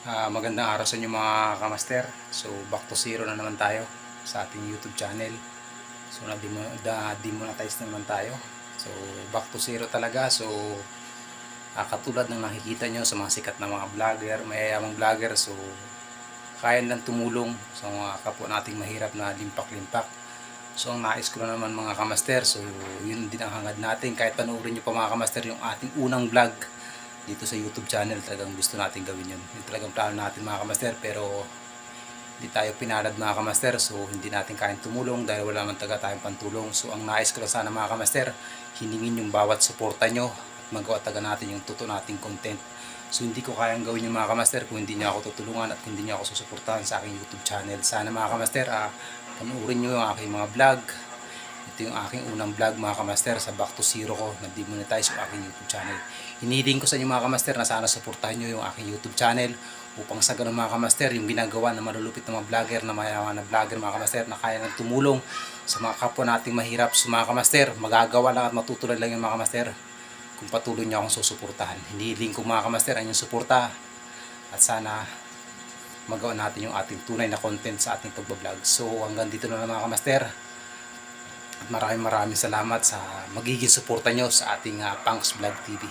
Ah, magandang araw sa inyo mga kamaster. So back to zero na naman tayo sa ating YouTube channel. So na da demonetize na naman tayo. So back to zero talaga. So ah, katulad ng nakikita nyo sa mga sikat na mga vlogger, mayayamang vlogger. So kaya lang tumulong sa mga kapwa nating mahirap na limpak-limpak. So ang nais ko na naman mga kamaster, so yun din ang hangad natin. Kahit panoorin nyo pa mga kamaster yung ating unang vlog dito sa YouTube channel, talagang gusto natin gawin yun. Yung talagang plano natin mga kamaster, pero hindi tayo pinalad mga kamaster, so hindi natin kayang tumulong dahil wala man taga tayong pantulong. So ang nais ko lang sana mga kamaster, hiningin yung bawat suporta nyo at magawa taga natin yung totoo nating content. So hindi ko kayang gawin yung mga kamaster kung hindi niyo ako tutulungan at hindi niyo ako susuportahan sa aking YouTube channel. Sana mga kamaster, ah, panoorin nyo yung aking mga vlog. Ito yung aking unang vlog mga kamaster sa Back to Zero ko. Nag-demonetize yung aking YouTube channel. Hinihiling ko sa inyo mga kamaster na sana suportahan nyo yung aking YouTube channel upang sa ganun mga kamaster yung ginagawa ng malulupit na mga vlogger na mayaman na vlogger mga kamaster na kaya nang tumulong sa mga kapwa nating mahirap. Sa mga kamaster magagawa lang at matutunan lang yung mga kamaster kung patuloy niyo akong susuportahan. Hinihiling ko mga kamaster ang inyong suporta. At sana magawa natin yung ating tunay na content sa ating pagbablog. So hanggang dito na lang mga kamaster maraming maraming salamat sa magiging suporta nyo sa ating uh, Punks Vlog TV